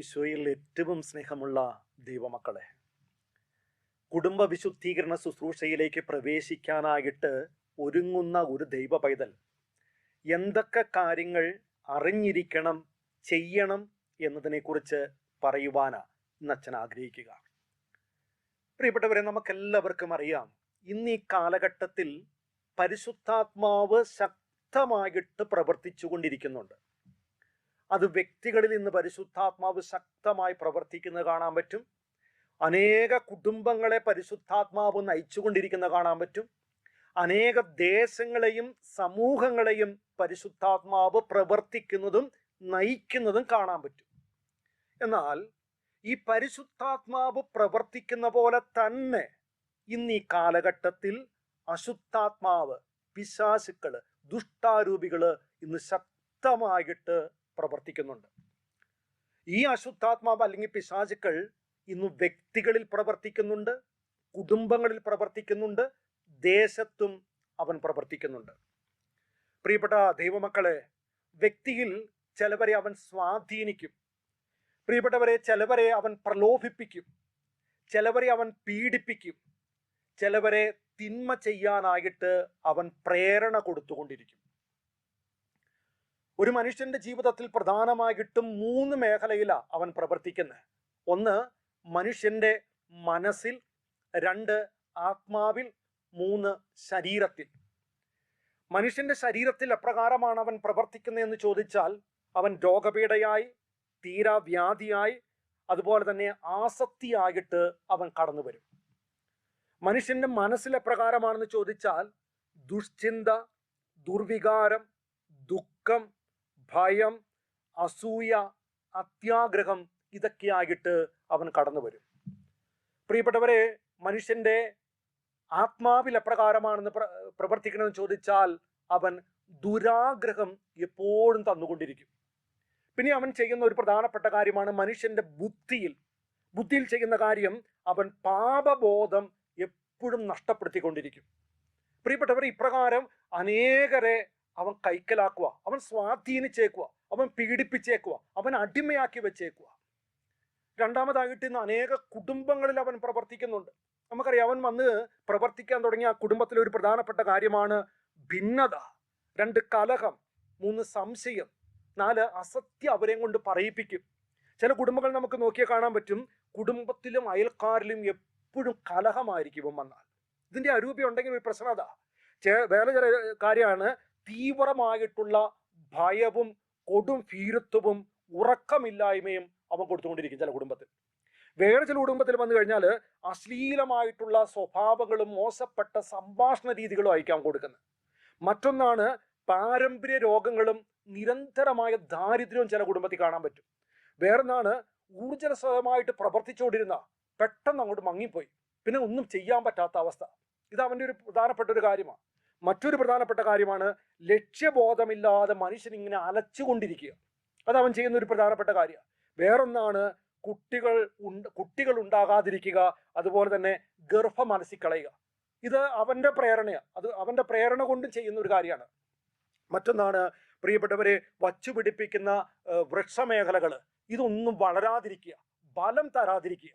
ഈശോയിൽ ഏറ്റവും സ്നേഹമുള്ള ദൈവമക്കളെ കുടുംബ വിശുദ്ധീകരണ ശുശ്രൂഷയിലേക്ക് പ്രവേശിക്കാനായിട്ട് ഒരുങ്ങുന്ന ഒരു ദൈവ പൈതൽ. എന്തൊക്കെ കാര്യങ്ങൾ അറിഞ്ഞിരിക്കണം ചെയ്യണം എന്നതിനെക്കുറിച്ച് പറയുവാനാ ഇന്ന് അച്ഛൻ ആഗ്രഹിക്കുക. പ്രിയപ്പെട്ടവരെ നമുക്കെല്ലാവർക്കും അറിയാം ഇന്ന് ഈ കാലഘട്ടത്തിൽ പരിശുദ്ധാത്മാവ് ശക്തമായിട്ട് പ്രവർത്തിച്ചു കൊണ്ടിരിക്കുന്നുണ്ട് അത് വ്യക്തികളിൽ ഇന്ന് പരിശുദ്ധാത്മാവ് ശക്തമായി പ്രവർത്തിക്കുന്നത് കാണാൻ പറ്റും. അനേക കുടുംബങ്ങളെ പരിശുദ്ധാത്മാവ് നയിച്ചുകൊണ്ടിരിക്കുന്ന കാണാൻ പറ്റും. അനേക ദേശങ്ങളെയും സമൂഹങ്ങളെയും പരിശുദ്ധാത്മാവ് പ്രവർത്തിക്കുന്നതും നയിക്കുന്നതും കാണാൻ പറ്റും. എന്നാൽ ഈ പരിശുദ്ധാത്മാവ് പ്രവർത്തിക്കുന്ന പോലെ തന്നെ ഇന്ന് ഈ കാലഘട്ടത്തിൽ അശുദ്ധാത്മാവ് പിശാസുക്കൾ ദുഷ്ടാരൂപികൾ ഇന്ന് ശക്തമായിട്ട് പ്രവർത്തിക്കുന്നുണ്ട്. ഈ അശുദ്ധാത്മാവ് അല്ലെങ്കിൽ പിശാചുക്കൾ ഇന്ന് വ്യക്തികളിൽ പ്രവർത്തിക്കുന്നുണ്ട് കുടുംബങ്ങളിൽ പ്രവർത്തിക്കുന്നുണ്ട് ദേശത്തും അവൻ പ്രവർത്തിക്കുന്നുണ്ട്. പ്രിയപ്പെട്ട ദൈവമക്കളെ വ്യക്തിയിൽ ചിലവരെ അവൻ സ്വാധീനിക്കും. പ്രിയപ്പെട്ടവരെ ചിലവരെ അവൻ പ്രലോഭിപ്പിക്കും. ചിലവരെ അവൻ പീഡിപ്പിക്കും. ചിലവരെ തിന്മ ചെയ്യാനായിട്ട് അവൻ പ്രേരണ കൊടുത്തുകൊണ്ടിരിക്കും. ഒരു മനുഷ്യന്റെ ജീവിതത്തിൽ പ്രധാനമായിട്ടും മൂന്ന് മേഖലയിലാണ് അവൻ പ്രവർത്തിക്കുന്നത് ഒന്ന് മനുഷ്യന്റെ മനസ്സിൽ രണ്ട് ആത്മാവിൽ മൂന്ന് ശരീരത്തിൽ. മനുഷ്യന്റെ ശരീരത്തിൽ എപ്രകാരമാണ് അവൻ പ്രവർത്തിക്കുന്നതെന്ന് ചോദിച്ചാൽ അവൻ രോഗപീഠയായി തീരാവ്യാധിയായി അതുപോലെ തന്നെ ആസക്തിയായിട്ട് അവൻ കടന്നു വരും മനുഷ്യന്റെ മനസ്സിൽ എപ്രകാരമാണെന്ന് ചോദിച്ചാൽ ദുഷ്ചിന്ത ദുർവികാരം ദുഃഖം ഭയം അസൂയ അത്യാഗ്രഹം ഇതൊക്കെയായിട്ട് അവൻ കടന്നു വരും. പ്രിയപ്പെട്ടവരെ മനുഷ്യന്റെ ആത്മാവിൽ എപ്രകാരമാണെന്ന് പ്ര പ്രവർത്തിക്കണമെന്ന് ചോദിച്ചാൽ അവൻ ദുരാഗ്രഹം എപ്പോഴും തന്നുകൊണ്ടിരിക്കും. പിന്നെ അവൻ ചെയ്യുന്ന ഒരു പ്രധാനപ്പെട്ട കാര്യമാണ് മനുഷ്യന്റെ ബുദ്ധിയിൽ. ബുദ്ധിയിൽ ചെയ്യുന്ന കാര്യം അവൻ പാപബോധം എപ്പോഴും നഷ്ടപ്പെടുത്തിക്കൊണ്ടിരിക്കും. പ്രിയപ്പെട്ടവർ ഇപ്രകാരം അനേകരെ അവൻ കൈക്കലാക്കുക അവൻ സ്വാധീനിച്ചേക്കുക അവൻ പീഡിപ്പിച്ചേക്കുക അവൻ അടിമയാക്കി വെച്ചേക്കുക രണ്ടാമതായിട്ട് ഇന്ന് അനേക കുടുംബങ്ങളിൽ അവൻ പ്രവർത്തിക്കുന്നുണ്ട്. നമുക്കറിയാം അവൻ വന്ന് പ്രവർത്തിക്കാൻ തുടങ്ങിയ കുടുംബത്തിലെ ഒരു പ്രധാനപ്പെട്ട കാര്യമാണ് ഭിന്നത. രണ്ട് കലഹം. മൂന്ന് സംശയം. നാല് അസത്യം അവരെയും കൊണ്ട് പറയിപ്പിക്കും. ചില കുടുംബങ്ങൾ നമുക്ക് നോക്കിയാൽ കാണാൻ പറ്റും കുടുംബത്തിലും അയൽക്കാരിലും എപ്പോഴും കലഹമായിരിക്കും ഇവൻ വന്നാൽ. ഇതിന്റെ അരൂപി ഉണ്ടെങ്കിൽ ഒരു പ്രശ്നം അതാ. ചെ- വേറെ ചില കാര്യമാണ് തീവ്രമായിട്ടുള്ള ഭയവും കൊടും ഭീരുത്വവും ഉറക്കമില്ലായ്മയും അവൻ കൊടുത്തുകൊണ്ടിരിക്കും ചില കുടുംബത്തിൽ. വേറെ ചില കുടുംബത്തിൽ വന്നു കഴിഞ്ഞാൽ അശ്ലീലമായിട്ടുള്ള സ്വഭാവങ്ങളും മോശപ്പെട്ട സംഭാഷണ രീതികളും ആയിരിക്കാം കൊടുക്കുന്നത്. മറ്റൊന്നാണ് പാരമ്പര്യ രോഗങ്ങളും നിരന്തരമായ ദാരിദ്ര്യവും ചില കുടുംബത്തിൽ കാണാൻ പറ്റും. വേറൊന്നാണ് ഊർജസ്വതമായിട്ട് പ്രവർത്തിച്ചുകൊണ്ടിരുന്ന പെട്ടെന്ന് അങ്ങോട്ട് മങ്ങിപ്പോയി. പിന്നെ ഒന്നും ചെയ്യാൻ പറ്റാത്ത അവസ്ഥ. ഇത് അവന്റെ ഒരു പ്രധാനപ്പെട്ട ഒരു കാര്യമാണ്. മറ്റൊരു പ്രധാനപ്പെട്ട കാര്യമാണ് ലക്ഷ്യബോധമില്ലാതെ മനുഷ്യൻ ഇങ്ങനെ അലച്ചുകൊണ്ടിരിക്കുക. അത് അവൻ ചെയ്യുന്ന ഒരു പ്രധാനപ്പെട്ട കാര്യം. വേറൊന്നാണ് കുട്ടികൾ ഉണ്ട് കുട്ടികൾ ഉണ്ടാകാതിരിക്കുക അതുപോലെ തന്നെ ഗർഭം മനസ്സിക്കളയുക ഇത് അവന്റെ പ്രേരണയാണ്. അത് അവന്റെ പ്രേരണ കൊണ്ട് ചെയ്യുന്ന ഒരു കാര്യമാണ്. മറ്റൊന്നാണ് പ്രിയപ്പെട്ടവരെ വച്ചുപിടിപ്പിക്കുന്ന പിടിപ്പിക്കുന്ന വൃക്ഷമേഖലകൾ ഇതൊന്നും വളരാതിരിക്കുക. ബലം തരാതിരിക്കുക.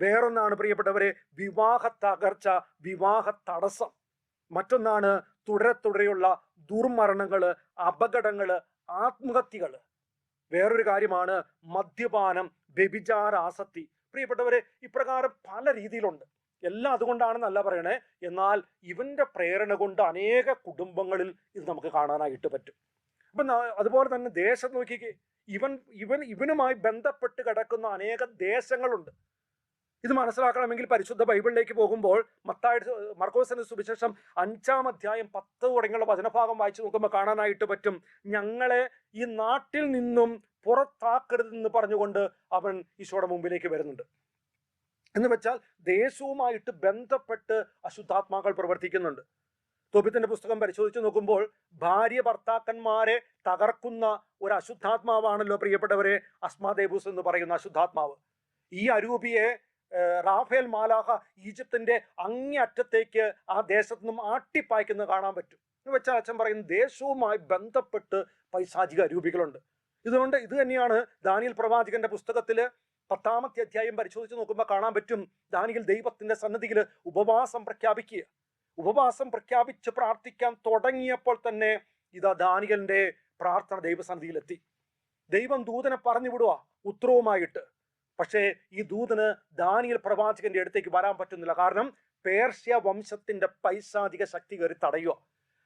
വേറൊന്നാണ് പ്രിയപ്പെട്ടവരെ വിവാഹ തകർച്ച വിവാഹ തടസ്സം. മറ്റൊന്നാണ് തുടരെ തുടരെയുള്ള ദുർമരണങ്ങൾ അപകടങ്ങൾ ആത്മഹത്യകൾ വേറൊരു കാര്യമാണ് മദ്യപാനം വ്യഭിചാരാസക്തി. പ്രിയപ്പെട്ടവരെ ഇപ്രകാരം പല രീതിയിലുണ്ട്. എല്ലാം അതുകൊണ്ടാണെന്നല്ല പറയണേ എന്നാൽ ഇവന്റെ പ്രേരണ കൊണ്ട് അനേക കുടുംബങ്ങളിൽ ഇത് നമുക്ക് കാണാനായിട്ട് പറ്റും. അപ്പം അതുപോലെ തന്നെ ദേശം നോക്കിക്കേ ഇവൻ ഇവൻ ഇവനുമായി ബന്ധപ്പെട്ട് കിടക്കുന്ന അനേകം ദേശങ്ങളുണ്ട്. ഇത് മനസ്സിലാക്കണമെങ്കിൽ പരിശുദ്ധ ബൈബിളിലേക്ക് പോകുമ്പോൾ മത്തായ മർക്കോസിന് സുവിശേഷം അഞ്ചാം അധ്യായം പത്ത് തുടങ്ങിയുള്ള വചനഭാഗം വായിച്ചു നോക്കുമ്പോൾ കാണാനായിട്ട് പറ്റും. ഞങ്ങളെ ഈ നാട്ടിൽ നിന്നും പുറത്താക്കരുതെന്ന് പറഞ്ഞുകൊണ്ട് അവൻ ഈശോയുടെ മുമ്പിലേക്ക് വരുന്നുണ്ട്. എന്ന് വെച്ചാൽ ദേശവുമായിട്ട് ബന്ധപ്പെട്ട് അശുദ്ധാത്മാക്കൾ പ്രവർത്തിക്കുന്നുണ്ട്. തോബിത്തിന്റെ പുസ്തകം പരിശോധിച്ച് നോക്കുമ്പോൾ ഭാര്യ ഭർത്താക്കന്മാരെ തകർക്കുന്ന ഒരു അശുദ്ധാത്മാവാണല്ലോ പ്രിയപ്പെട്ടവരെ അസ്മാദേബൂസ് എന്ന് പറയുന്ന അശുദ്ധാത്മാവ്. ഈ അരൂപിയെ റാഫേൽ മാലാഹ ഈജിപ്തിന്റെ അങ്ങേയറ്റത്തേക്ക് ആ ദേശത്തു നിന്നും ആട്ടിപ്പായ്ക്കുന്നത് കാണാൻ പറ്റും. എന്ന് വെച്ചാൽ അച്ഛൻ പറയുന്ന ദേശവുമായി ബന്ധപ്പെട്ട് പൈശാചിക രൂപികളുണ്ട്. ഇതുകൊണ്ട് ഇത് തന്നെയാണ് ദാനിയൽ പ്രവാചകന്റെ പുസ്തകത്തിൽ പത്താമത്തെ അധ്യായം പരിശോധിച്ച് നോക്കുമ്പോൾ കാണാൻ പറ്റും ദാനിയൽ ദൈവത്തിന്റെ സന്നദ്ധിയിൽ ഉപവാസം പ്രഖ്യാപിക്കുക. ഉപവാസം പ്രഖ്യാപിച്ച് പ്രാർത്ഥിക്കാൻ തുടങ്ങിയപ്പോൾ തന്നെ ഇതാ ദാനിയലിന്റെ പ്രാർത്ഥന ദൈവസന്നിധിയിലെത്തി. ദൈവം ദൂതനെ പറഞ്ഞു വിടുക ഉത്തരവുമായിട്ട്. പക്ഷേ ഈ ദൂതന് ദാനിയൽ പ്രവാചകന്റെ അടുത്തേക്ക് വരാൻ പറ്റുന്നില്ല. കാരണം പേർഷ്യ വംശത്തിന്റെ പൈശാചിക ശക്തി കയറി തടയുക.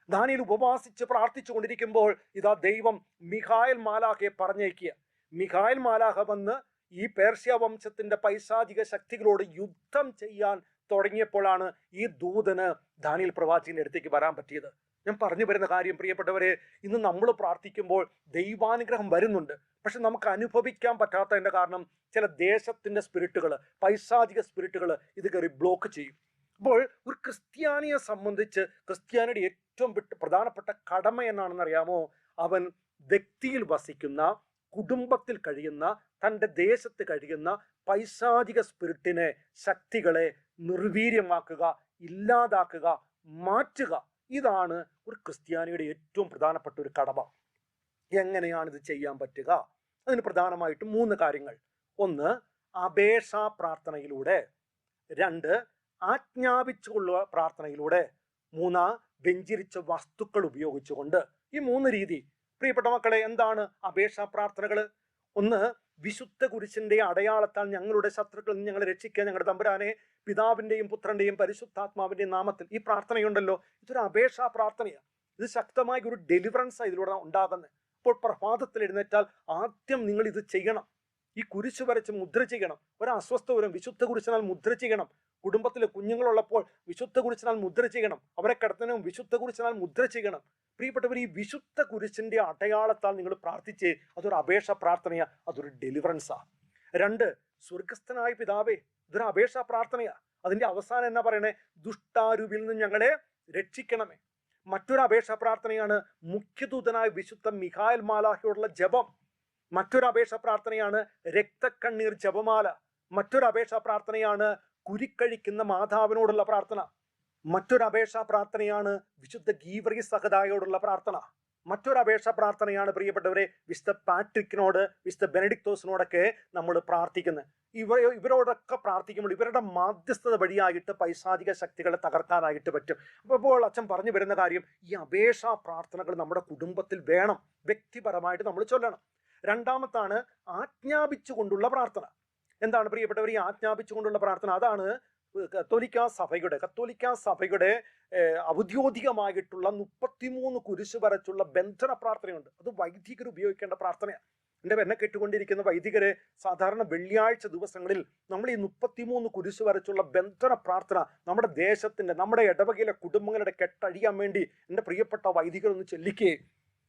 ദാനിയൽ ഉപവാസിച്ച് പ്രാർത്ഥിച്ചു കൊണ്ടിരിക്കുമ്പോൾ ഇതാ ദൈവം മിഖായൽ മാലാഖയെ പറഞ്ഞേക്കുക മിഖായൽ മാലാഖ വന്ന് ഈ പേർഷ്യ വംശത്തിന്റെ പൈശാചിക ശക്തികളോട് യുദ്ധം ചെയ്യാൻ തുടങ്ങിയപ്പോഴാണ് ഈ ദൂതന് ദാനിയൽ പ്രവാചകന്റെ അടുത്തേക്ക് വരാൻ പറ്റിയത്. ഞാൻ പറഞ്ഞു വരുന്ന കാര്യം പ്രിയപ്പെട്ടവരെ ഇന്ന് നമ്മൾ പ്രാർത്ഥിക്കുമ്പോൾ ദൈവാനുഗ്രഹം വരുന്നുണ്ട്. പക്ഷെ നമുക്ക് അനുഭവിക്കാൻ പറ്റാത്തതിന്റെ കാരണം ചില ദേശത്തിന്റെ സ്പിരിറ്റുകൾ പൈശാചിക സ്പിരിറ്റുകൾ ഇത് കയറി ബ്ലോക്ക് ചെയ്യും. അപ്പോൾ ഒരു ക്രിസ്ത്യാനിയെ സംബന്ധിച്ച് ക്രിസ്ത്യാനിയുടെ ഏറ്റവും പ്രധാനപ്പെട്ട കടമ എന്നാണെന്ന് അറിയാമോ അവൻ വ്യക്തിയിൽ വസിക്കുന്ന കുടുംബത്തിൽ കഴിയുന്ന തന്റെ ദേശത്ത് കഴിയുന്ന പൈശാചിക സ്പിരിറ്റിനെ ശക്തികളെ നിർവീര്യമാക്കുക ഇല്ലാതാക്കുക മാറ്റുക. ഇതാണ് ഒരു ക്രിസ്ത്യാനിയുടെ ഏറ്റവും പ്രധാനപ്പെട്ട ഒരു കടമ. എങ്ങനെയാണ് ഇത് ചെയ്യാൻ പറ്റുക? അതിന് പ്രധാനമായിട്ടും മൂന്ന് കാര്യങ്ങൾ. ഒന്ന് അപേക്ഷാ പ്രാർത്ഥനയിലൂടെ. രണ്ട് ആജ്ഞാപിച്ചുകൊള്ളുക പ്രാർത്ഥനയിലൂടെ. മൂന്ന് വെഞ്ചിരിച്ച വസ്തുക്കൾ ഉപയോഗിച്ചുകൊണ്ട്. ഈ മൂന്ന് രീതി. പ്രിയപ്പെട്ട മക്കളെ എന്താണ് അപേക്ഷാ പ്രാർത്ഥനകൾ ഒന്ന് വിശുദ്ധ കുരിശിന്റെ അടയാളത്താൽ ഞങ്ങളുടെ ശത്രുക്കളിൽ നിന്ന് ഞങ്ങളെ രക്ഷിക്കുക ഞങ്ങളുടെ തമ്പുരാനെ പിതാവിന്റെയും പുത്രന്റെയും പരിശുദ്ധാത്മാവിന്റെയും നാമത്തിൽ ഈ പ്രാർത്ഥനയുണ്ടല്ലോ. ഇതൊരു അപേക്ഷാ പ്രാർത്ഥനയാണ്. ഇത് ശക്തമായ ഒരു ഡെലിവറൻസ് ഇതിലൂടെ ഉണ്ടാകുന്നത്. അപ്പോൾ പ്രഭാതത്തിൽ എഴുന്നേറ്റാൽ ആദ്യം നിങ്ങൾ ഇത് ചെയ്യണം. ഈ കുരിശ് വരച്ച് മുദ്ര ചെയ്യണം. ഒരു അസ്വസ്ഥ ഒരു വിശുദ്ധ കുരിശിനാൽ മുദ്ര ചെയ്യണം. കുടുംബത്തിലെ കുഞ്ഞുങ്ങളുള്ളപ്പോൾ വിശുദ്ധ കുരിശിനാൽ മുദ്ര ചെയ്യണം. അവരെ കിടത്തനും വിശുദ്ധ കുരിശിനാൽ മുദ്ര ചെയ്യണം. പ്രിയപ്പെട്ടവർ ഈ വിശുദ്ധ കുരിശിന്റെ അടയാളത്താൽ നിങ്ങൾ പ്രാർത്ഥിച്ച് അതൊരു അപേക്ഷ പ്രാർത്ഥനയാ അതൊരു ഡെലിവറൻസാ രണ്ട് സ്വർഗസ്ഥനായ പിതാവേ ഇതൊരു അപേക്ഷ പ്രാർത്ഥനയാ. അതിന്റെ അവസാനം എന്നാ പറയണേ? ദുഷ്ടാരൂപിൽ നിന്ന് ഞങ്ങളെ രക്ഷിക്കണമേ. മറ്റൊരു അപേക്ഷ പ്രാർത്ഥനയാണ് മുഖ്യദൂതനായ വിശുദ്ധ മിഖായൽ മാലാഹിയോടുള്ള ജപം. മറ്റൊരു അപേക്ഷ പ്രാർത്ഥനയാണ് രക്തക്കണ്ണീർ ജപമാല. മറ്റൊരു അപേക്ഷ പ്രാർത്ഥനയാണ് കുരിക്കഴിക്കുന്ന മാതാവിനോടുള്ള പ്രാർത്ഥന. മറ്റൊരു അപേക്ഷ പ്രാർത്ഥനയാണ് വിശുദ്ധ ഗീവറി സഹതായോടുള്ള പ്രാർത്ഥന. മറ്റൊരു അപേക്ഷ പ്രാർത്ഥനയാണ് പ്രിയപ്പെട്ടവരെ വിശുദ്ധ പാട്രിക്കിനോട് വിശുദ്ധ ബെനഡിക്തോസിനോടൊക്കെ നമ്മൾ പ്രാർത്ഥിക്കുന്നത് ഇവ ഇവരോടൊക്കെ പ്രാർത്ഥിക്കുമ്പോൾ ഇവരുടെ മാധ്യസ്ഥത വഴിയായിട്ട് പൈശാചിക ശക്തികളെ തകർക്കാനായിട്ട് പറ്റും. അപ്പോൾ ഇപ്പോൾ അച്ഛൻ പറഞ്ഞു വരുന്ന കാര്യം ഈ അപേക്ഷാ പ്രാർത്ഥനകൾ നമ്മുടെ കുടുംബത്തിൽ വേണം. വ്യക്തിപരമായിട്ട് നമ്മൾ ചൊല്ലണം. രണ്ടാമത്താണ് ആജ്ഞാപിച്ചുകൊണ്ടുള്ള പ്രാർത്ഥന. എന്താണ് പ്രിയപ്പെട്ടവർ ഈ ആജ്ഞാപിച്ചുകൊണ്ടുള്ള പ്രാർത്ഥന? അതാണ് കത്തോലിക്ക സഭയുടെ കത്തോലിക്ക സഭയുടെ ഔദ്യോഗികമായിട്ടുള്ള മുപ്പത്തിമൂന്ന് കുരിശ് വരച്ചുള്ള ബന്ധന പ്രാർത്ഥനയുണ്ട്. അത് വൈദികർ ഉപയോഗിക്കേണ്ട പ്രാർത്ഥനയാണ്. എന്റെ എന്നെ കേട്ടുകൊണ്ടിരിക്കുന്ന വൈദികരെ സാധാരണ വെള്ളിയാഴ്ച ദിവസങ്ങളിൽ നമ്മൾ ഈ മുപ്പത്തിമൂന്ന് കുരിശ് വരച്ചുള്ള ബന്ധന പ്രാർത്ഥന നമ്മുടെ ദേശത്തിന്റെ നമ്മുടെ ഇടവകയിലെ കുടുംബങ്ങളുടെ കെട്ടഴിയാൻ വേണ്ടി എന്റെ പ്രിയപ്പെട്ട വൈദികരൊന്ന് ഒന്ന് ചെല്ലിക്കേ.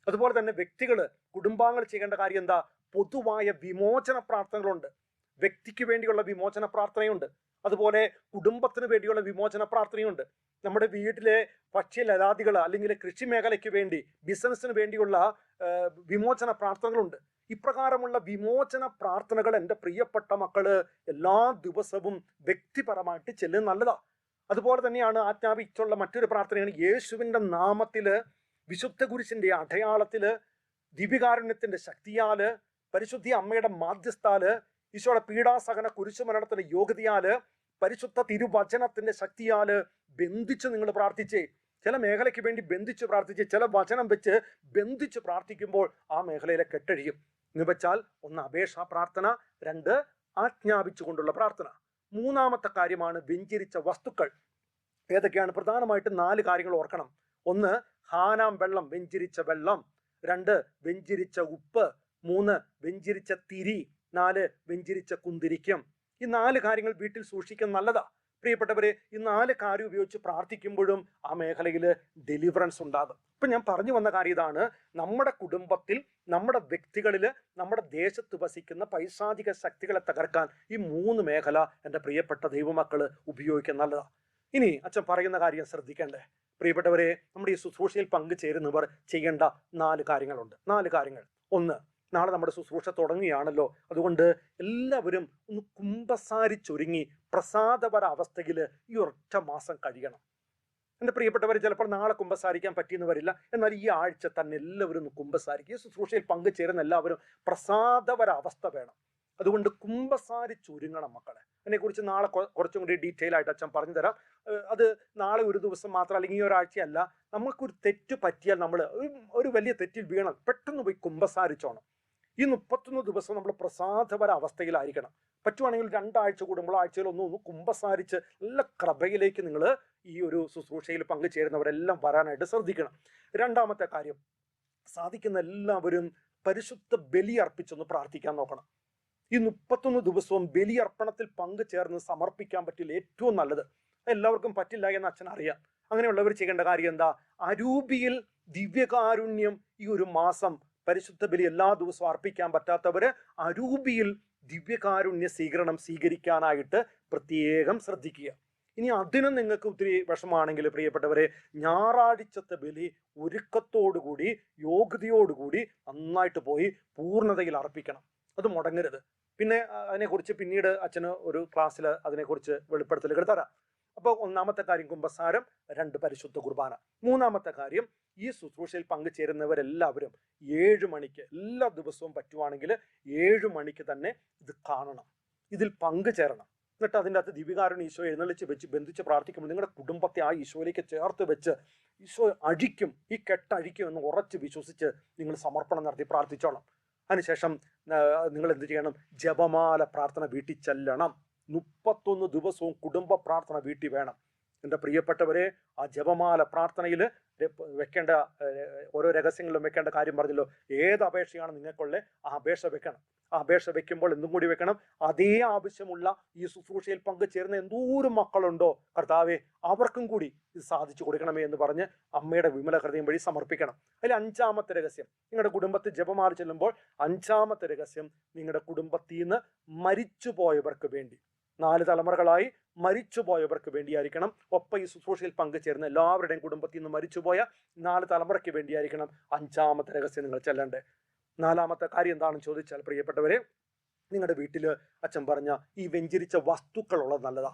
അതുപോലെ തന്നെ വ്യക്തികൾ കുടുംബാംഗങ്ങൾ ചെയ്യേണ്ട കാര്യം എന്താ? പൊതുവായ വിമോചന പ്രാർത്ഥനകളുണ്ട്. വ്യക്തിക്ക് വേണ്ടിയുള്ള വിമോചന പ്രാർത്ഥനയുണ്ട്. അതുപോലെ കുടുംബത്തിന് വേണ്ടിയുള്ള വിമോചന പ്രാർത്ഥനയുണ്ട്. നമ്മുടെ വീട്ടിലെ ഭക്ഷ്യലതാദികൾ അല്ലെങ്കിൽ കൃഷി മേഖലയ്ക്ക് വേണ്ടി ബിസിനസ്സിന് വേണ്ടിയുള്ള വിമോചന പ്രാർത്ഥനകളുണ്ട്. ഇപ്രകാരമുള്ള വിമോചന പ്രാർത്ഥനകൾ എന്റെ പ്രിയപ്പെട്ട മക്കൾ എല്ലാ ദിവസവും വ്യക്തിപരമായിട്ട് ചെല്ലുന്നത് നല്ലതാണ് അതുപോലെ തന്നെയാണ് ആജ്ഞാപിച്ചുള്ള മറ്റൊരു പ്രാർത്ഥനയാണ് യേശുവിന്റെ നാമത്തിൽ വിശുദ്ധ കുരിശിന്റെ അടയാളത്തിൽ ദിവികാരുണ്യത്തിന്റെ ശക്തിയാൽ പരിശുദ്ധി അമ്മയുടെ മാധ്യസ്ഥാൽ ഈശോയുടെ പീഡാസഹന കുരിശുമരണത്തിന്റെ യോഗ്യതയാൽ പരിശുദ്ധ തിരുവചനത്തിന്റെ ശക്തിയാൽ ബന്ധിച്ച് നിങ്ങൾ പ്രാർത്ഥിച്ചേ. ചില മേഖലയ്ക്ക് വേണ്ടി ബന്ധിച്ച് പ്രാർത്ഥിച്ച്. ചില വചനം വെച്ച് ബന്ധിച്ച് പ്രാർത്ഥിക്കുമ്പോൾ ആ മേഖലയിലെ കെട്ടഴിയും. എന്ന് വെച്ചാൽ ഒന്ന് അപേക്ഷാ പ്രാർത്ഥന രണ്ട് ആജ്ഞാപിച്ചുകൊണ്ടുള്ള പ്രാർത്ഥന. മൂന്നാമത്തെ കാര്യമാണ് വെഞ്ചരിച്ച വസ്തുക്കൾ. ഏതൊക്കെയാണ്? പ്രധാനമായിട്ടും നാല് കാര്യങ്ങൾ ഓർക്കണം. ഒന്ന് ഹാനാം വെള്ളം വെഞ്ചിരിച്ച വെള്ളം രണ്ട് വെഞ്ചിരിച്ച ഉപ്പ് മൂന്ന് വെഞ്ചിരിച്ച തിരി നാല് വെഞ്ചിരിച്ച കുന്തിരിക്കും ഈ നാല് കാര്യങ്ങൾ വീട്ടിൽ സൂക്ഷിക്കാൻ നല്ലതാ. പ്രിയപ്പെട്ടവരെ ഈ നാല് കാര്യം ഉപയോഗിച്ച് പ്രാർത്ഥിക്കുമ്പോഴും ആ മേഖലയിൽ ഡെലിവറൻസ് ഉണ്ടാകും. ഇപ്പൊ ഞാൻ പറഞ്ഞു വന്ന കാര്യം ഇതാണ്. നമ്മുടെ കുടുംബത്തിൽ നമ്മുടെ വ്യക്തികളിൽ നമ്മുടെ ദേശത്ത് വസിക്കുന്ന പൈശാചിക ശക്തികളെ തകർക്കാൻ ഈ മൂന്ന് മേഖല എന്റെ പ്രിയപ്പെട്ട ദൈവമക്കൾ ഉപയോഗിക്കാൻ നല്ലതാ. ഇനി അച്ഛൻ പറയുന്ന കാര്യം ശ്രദ്ധിക്കണ്ടേ. പ്രിയപ്പെട്ടവരെ നമ്മുടെ ഈ ശുശ്രൂഷയിൽ പങ്കുചേരുന്നവർ ചെയ്യേണ്ട നാല് കാര്യങ്ങളുണ്ട്. നാല് കാര്യങ്ങൾ. ഒന്ന് നാളെ നമ്മുടെ ശുശ്രൂഷ തുടങ്ങുകയാണല്ലോ. അതുകൊണ്ട് എല്ലാവരും ഒന്ന് കുമ്പസാരിച്ചൊരുങ്ങി പ്രസാദപര അവസ്ഥയിൽ ഈ ഒറ്റ മാസം കഴിയണം. എന്റെ പ്രിയപ്പെട്ടവർ ചിലപ്പോൾ നാളെ കുമ്പസാരിക്കാൻ പറ്റിയെന്ന് വരില്ല. എന്നാൽ ഈ ആഴ്ച തന്നെ എല്ലാവരും കുമ്പസാരിക്കുക. ഈ ശുശ്രൂഷയിൽ പങ്കുചേരുന്ന എല്ലാവരും പ്രസാദപര അവസ്ഥ വേണം. അതുകൊണ്ട് കുമ്പസാരിച്ചൊരുങ്ങണം മക്കളെ. അതിനെക്കുറിച്ച് നാളെ കുറച്ചും കൂടി ഡീറ്റെയിൽ ആയിട്ട് അച്ഛൻ പറഞ്ഞു തരാം. അത് നാളെ ഒരു ദിവസം മാത്രം അല്ലെങ്കിൽ ഈ ഒരാഴ്ചയല്ല. നമുക്കൊരു തെറ്റ് പറ്റിയാൽ നമ്മൾ ഒരു വലിയ തെറ്റിൽ വീണം പെട്ടെന്ന് പോയി കുമ്പസാരിച്ചോണം ഈ മുപ്പത്തൊന്ന് ദിവസം നമ്മൾ പ്രസാദപര അവസ്ഥയിലായിരിക്കണം പറ്റുവാണെങ്കിൽ രണ്ടാഴ്ച കൂടുമ്പോൾ ആഴ്ചയിൽ ഒന്ന് ഒന്ന് കുമ്പസാരിച്ച് നല്ല കൃപയിലേക്ക് നിങ്ങൾ ഈ ഒരു ശുശ്രൂഷയിൽ പങ്കുചേരുന്നവരെല്ലാം വരാനായിട്ട് ശ്രദ്ധിക്കണം. രണ്ടാമത്തെ കാര്യം സാധിക്കുന്ന എല്ലാവരും പരിശുദ്ധ ബലി അർപ്പിച്ചൊന്ന് പ്രാർത്ഥിക്കാൻ നോക്കണം. ഈ മുപ്പത്തൊന്ന് ദിവസവും ബലിയർപ്പണത്തിൽ പങ്കുചേർന്ന് സമർപ്പിക്കാൻ പറ്റില്ല ഏറ്റവും നല്ലത്. എല്ലാവർക്കും പറ്റില്ല എന്ന് അച്ഛൻ അറിയാം. അങ്ങനെയുള്ളവർ ചെയ്യേണ്ട കാര്യം എന്താ? അരൂപിയിൽ ദിവ്യകാരുണ്യം ഈ ഒരു മാസം പരിശുദ്ധ ബലി എല്ലാ ദിവസവും അർപ്പിക്കാൻ പറ്റാത്തവര് അരൂപിയിൽ ദിവ്യകാരുണ്യ സ്വീകരണം സ്വീകരിക്കാനായിട്ട് പ്രത്യേകം ശ്രദ്ധിക്കുക. ഇനി അതിനും നിങ്ങൾക്ക് ഒത്തിരി വിഷമാണെങ്കിൽ പ്രിയപ്പെട്ടവരെ ഞായറാഴ്ചത്തെ ബലി ഒരുക്കത്തോടുകൂടി യോഗ്യതയോടുകൂടി നന്നായിട്ട് പോയി പൂർണതയിൽ അർപ്പിക്കണം. അത് മുടങ്ങരുത്. പിന്നെ അതിനെക്കുറിച്ച് പിന്നീട് അച്ഛന് ഒരു ക്ലാസ്സിൽ അതിനെക്കുറിച്ച് വെളിപ്പെടുത്തലുകൾ തരാം അപ്പോൾ ഒന്നാമത്തെ കാര്യം കുംഭസാരം രണ്ട് പരിശുദ്ധ കുർബാന. മൂന്നാമത്തെ കാര്യം ഈ ശുശ്രൂഷയിൽ പങ്കുചേരുന്നവരെല്ലാവരും ഏഴ് മണിക്ക് എല്ലാ ദിവസവും പറ്റുവാണെങ്കിൽ ഏഴ് മണിക്ക് തന്നെ ഇത് കാണണം. ഇതിൽ പങ്കുചേരണം. എന്നിട്ട് അതിന്റെ അകത്ത് ദിവികാരൻ ഈശോ എഴുന്നള്ളിച്ച് വെച്ച് ബന്ധിച്ച് പ്രാർത്ഥിക്കുമ്പോൾ നിങ്ങളുടെ കുടുംബത്തെ ആ ഈശോയിലേക്ക് ചേർത്ത് വെച്ച് ഈശോ അഴിക്കും ഈ കെട്ടഴിക്കും എന്ന് ഉറച്ച് വിശ്വസിച്ച് നിങ്ങൾ സമർപ്പണം നടത്തി പ്രാർത്ഥിച്ചോണം അതിനുശേഷം നിങ്ങൾ എന്ത് ചെയ്യണം? ജപമാല പ്രാർത്ഥന വീട്ടിൽ ചെല്ലണം. മുപ്പത്തൊന്ന് ദിവസവും കുടുംബ പ്രാർത്ഥന വീട്ടിൽ വേണം. എന്റെ പ്രിയപ്പെട്ടവരെ ആ ജപമാല പ്രാർത്ഥനയിൽ വെക്കേണ്ട ഓരോ രഹസ്യങ്ങളിലും വെക്കേണ്ട കാര്യം പറഞ്ഞല്ലോ. ഏത് അപേക്ഷയാണ് നിങ്ങൾക്കുള്ള? ആ അപേക്ഷ വെക്കണം. ആ അപേക്ഷ വെക്കുമ്പോൾ എന്തും കൂടി വെക്കണം. അതേ ആവശ്യമുള്ള ഈ ശുശ്രൂഷയിൽ പങ്കുചേരുന്ന എന്തോരം മക്കളുണ്ടോ? കർത്താവെ അവർക്കും കൂടി ഇത് സാധിച്ചു കൊടുക്കണമേ എന്ന് പറഞ്ഞ് അമ്മയുടെ വിമല ഹൃദയം വഴി സമർപ്പിക്കണം. അതിൽ അഞ്ചാമത്തെ രഹസ്യം. നിങ്ങളുടെ കുടുംബത്തിൽ ജപമാറി ചെല്ലുമ്പോൾ അഞ്ചാമത്തെ രഹസ്യം നിങ്ങളുടെ കുടുംബത്തിൽ നിന്ന് മരിച്ചുപോയവർക്ക് വേണ്ടി. നാല് തലമുറകളായി മരിച്ചുപോയവർക്ക് വേണ്ടിയായിരിക്കണം. ഒപ്പം ഈ ശുശ്രൂഷയിൽ പങ്കുചേർന്ന എല്ലാവരുടെയും കുടുംബത്തിൽ നിന്ന് മരിച്ചുപോയ നാല് തലമുറയ്ക്ക് വേണ്ടിയായിരിക്കണം അഞ്ചാമത്തെ രഹസ്യം നിങ്ങൾ ചെല്ലണ്ടേ നാലാമത്തെ കാര്യം എന്താണെന്ന് ചോദിച്ചാൽ പ്രിയപ്പെട്ടവരെ നിങ്ങളുടെ വീട്ടിൽ അച്ഛൻ പറഞ്ഞ ഈ വെഞ്ചരിച്ച വസ്തുക്കളുള്ളത് നല്ലതാ.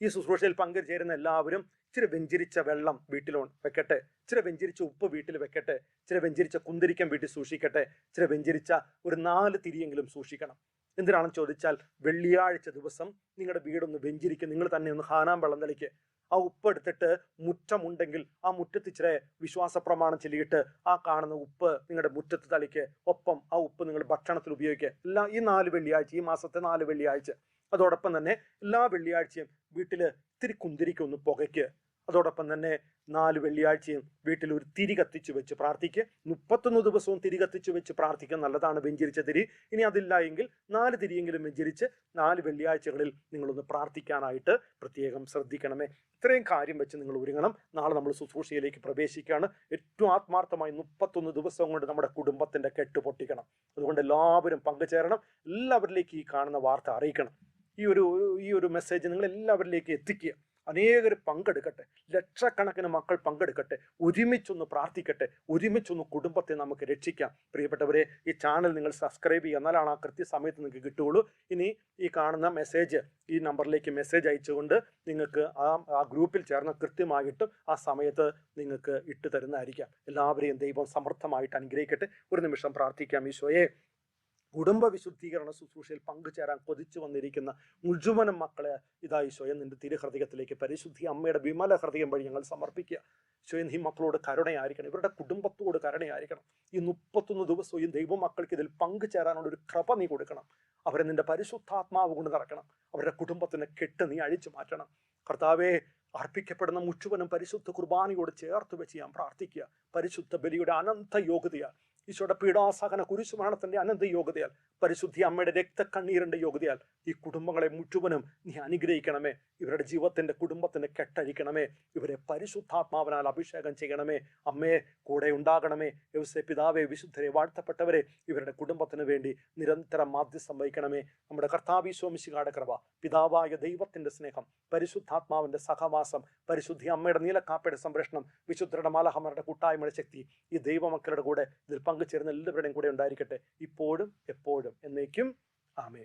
ഈ ശുശ്രൂഷയിൽ പങ്കുചേരുന്ന എല്ലാവരും ഇച്ചിരി വെഞ്ചരിച്ച വെള്ളം വീട്ടിൽ വെക്കട്ടെ. ഇച്ചിരി വെഞ്ചരിച്ച ഉപ്പ് വീട്ടിൽ വെക്കട്ടെ. ഇച്ചിരി വെഞ്ചരിച്ച കുന്തിരിക്കം വീട്ടിൽ സൂക്ഷിക്കട്ടെ. ഇച്ചിരി വെഞ്ചരിച്ച ഒരു നാല് തിരിയെങ്കിലും സൂക്ഷിക്കണം. എന്തിനാണെന്ന് ചോദിച്ചാൽ വെള്ളിയാഴ്ച ദിവസം നിങ്ങളുടെ വീടൊന്ന് വെഞ്ചിരിക്കും. നിങ്ങൾ തന്നെ ഒന്ന് ഹാനാം വെള്ളം തളിക്ക് ആ ഉപ്പ് എടുത്തിട്ട് മുറ്റമുണ്ടെങ്കിൽ ആ മുറ്റത്ത് ഇച്ചിരി വിശ്വാസ പ്രമാണം ചെല്ലിയിട്ട് ആ കാണുന്ന ഉപ്പ് നിങ്ങളുടെ മുറ്റത്ത് തളിക്ക്. ഒപ്പം ആ ഉപ്പ് നിങ്ങൾ ഭക്ഷണത്തിൽ ഉപയോഗിക്കുക. എല്ലാ ഈ നാല് വെള്ളിയാഴ്ച ഈ മാസത്തെ നാല് വെള്ളിയാഴ്ച. അതോടൊപ്പം തന്നെ എല്ലാ വെള്ളിയാഴ്ചയും വീട്ടിൽ ഇത്തിരി കുന്തിരിക്കൊന്ന് പുകയ്ക്ക്. അതോടൊപ്പം തന്നെ നാല് വെള്ളിയാഴ്ചയും വീട്ടിൽ ഒരു തിരി കത്തിച്ചു വെച്ച് പ്രാർത്ഥിക്കുക മുപ്പത്തൊന്ന് ദിവസവും തിരി കത്തിച്ചു വെച്ച് പ്രാർത്ഥിക്കുക നല്ലതാണ് വെഞ്ചരിച്ച തിരി. ഇനി അതില്ല എങ്കിൽ നാല് തിരിയെങ്കിലും വെഞ്ചരിച്ച് നാല് വെള്ളിയാഴ്ചകളിൽ നിങ്ങളൊന്ന് പ്രാർത്ഥിക്കാനായിട്ട് പ്രത്യേകം ശ്രദ്ധിക്കണമേ. ഇത്രയും കാര്യം വെച്ച് നിങ്ങൾ ഒരുങ്ങണം. നാളെ നമ്മൾ ശുശ്രൂഷയിലേക്ക് പ്രവേശിക്കുകയാണ്. ഏറ്റവും ആത്മാർത്ഥമായി മുപ്പത്തൊന്ന് ദിവസം കൊണ്ട് നമ്മുടെ കുടുംബത്തിന്റെ കെട്ട് പൊട്ടിക്കണം. അതുകൊണ്ട് എല്ലാവരും പങ്കുചേരണം. എല്ലാവരിലേക്ക് ഈ കാണുന്ന വാർത്ത അറിയിക്കണം. ഈ ഒരു ഈ ഒരു മെസ്സേജ് നിങ്ങൾ എല്ലാവരിലേക്ക് എത്തിക്കുക. അനേകർ പങ്കെടുക്കട്ടെ. ലക്ഷക്കണക്കിന് മക്കൾ പങ്കെടുക്കട്ടെ. ഒരുമിച്ചൊന്ന് പ്രാർത്ഥിക്കട്ടെ. ഒരുമിച്ചൊന്ന് കുടുംബത്തെ നമുക്ക് രക്ഷിക്കാം. പ്രിയപ്പെട്ടവരെ ഈ ചാനൽ നിങ്ങൾ സബ്സ്ക്രൈബ് ചെയ്യുക. എന്നാലാണ് ആ കൃത്യസമയത്ത് നിങ്ങൾക്ക് കിട്ടുകയുള്ളൂ. ഇനി ഈ കാണുന്ന മെസ്സേജ് ഈ നമ്പറിലേക്ക് മെസ്സേജ് അയച്ചുകൊണ്ട് നിങ്ങൾക്ക് ആ ആ ഗ്രൂപ്പിൽ ചേർന്ന് കൃത്യമായിട്ടും ആ സമയത്ത് നിങ്ങൾക്ക് ഇട്ടു തരുന്നതായിരിക്കാം എല്ലാവരെയും ദൈവം സമർത്ഥമായിട്ട് അനുഗ്രഹിക്കട്ടെ. ഒരു നിമിഷം പ്രാർത്ഥിക്കാം. ഈശോയെ കുടുംബ വിശുദ്ധീകരണ ശുശ്രൂഷയിൽ പങ്കുചേരാൻ കൊതിച്ചു വന്നിരിക്കുന്ന മുഴുവനും മക്കളെ ഇതാ ഈശോയെ നിന്റെ തിരുഹൃദയത്തിലേക്ക് പരിശുദ്ധി അമ്മയുടെ വിമല ഹൃദയം വഴി ഞങ്ങൾ സമർപ്പിക്കുക. ഈശോയെ ഈ മക്കളോട് കരുണയായിരിക്കണം. ഇവരുടെ കുടുംബത്തോട് കരുണയായിരിക്കണം. ഈ മുപ്പത്തൊന്ന് ദിവസവും ഈ ദൈവമക്കൾക്ക് ഇതിൽ പങ്കുചേരാനുള്ള ഒരു കൃപ നീ കൊടുക്കണം. അവരെ നിന്റെ പരിശുദ്ധാത്മാവ് കൊണ്ട് നടക്കണം. അവരുടെ കുടുംബത്തിന് കെട്ട് നീ അഴിച്ചു മാറ്റണം. കർത്താവെ അർപ്പിക്കപ്പെടുന്ന മുച്ചുവനും പരിശുദ്ധ കുർബാനയോട് ചേർത്ത് വെച്ച് ഞാൻ പ്രാർത്ഥിക്കുക. പരിശുദ്ധ ബലിയുടെ അനന്ത യോഗ്യതയാൽ ഈശോയുടെ പീഡാസഹന കുരിശുമരണത്തിന്റെ അനന്ത യോഗ്യതയാൽ പരിശുദ്ധി അമ്മയുടെ രക്തക്കണ്ണീരിന്റെ യോഗ്യതയാൽ ഈ കുടുംബങ്ങളെ മുഴുവനും നീ അനുഗ്രഹിക്കണമേ. ഇവരുടെ ജീവിതത്തിന്റെ കുടുംബത്തിന്റെ കെട്ടഴിക്കണമേ. ഇവരെ പരിശുദ്ധാത്മാവിനാൽ അഭിഷേകം ചെയ്യണമേ. അമ്മയെ കൂടെ ഉണ്ടാകണമേ. യവസെ പിതാവെ വിശുദ്ധരെ വാഴ്ത്തപ്പെട്ടവരെ ഇവരുടെ കുടുംബത്തിന് വേണ്ടി നിരന്തരം മാധ്യസ്ഥം വഹിക്കണമേ. നമ്മുടെ കർത്താവീശ്വമിശികാടെ കൃപ പിതാവായ ദൈവത്തിന്റെ സ്നേഹം പരിശുദ്ധാത്മാവിന്റെ സഹവാസം പരിശുദ്ധി അമ്മയുടെ നീലക്കാപ്പയുടെ സംരക്ഷണം വിശുദ്ധരുടെ മാലഹമ്മരുടെ കൂട്ടായ്മയുടെ ശക്തി ഈ ദൈവമക്കളുടെ കൂടെ ഇതിൽ പങ്കുചേർന്ന എല്ലാവരുടെയും കൂടെ ഉണ്ടായിരിക്കട്ടെ. ഇപ്പോഴും എപ്പോഴും എന്നേക്കും. ആമേ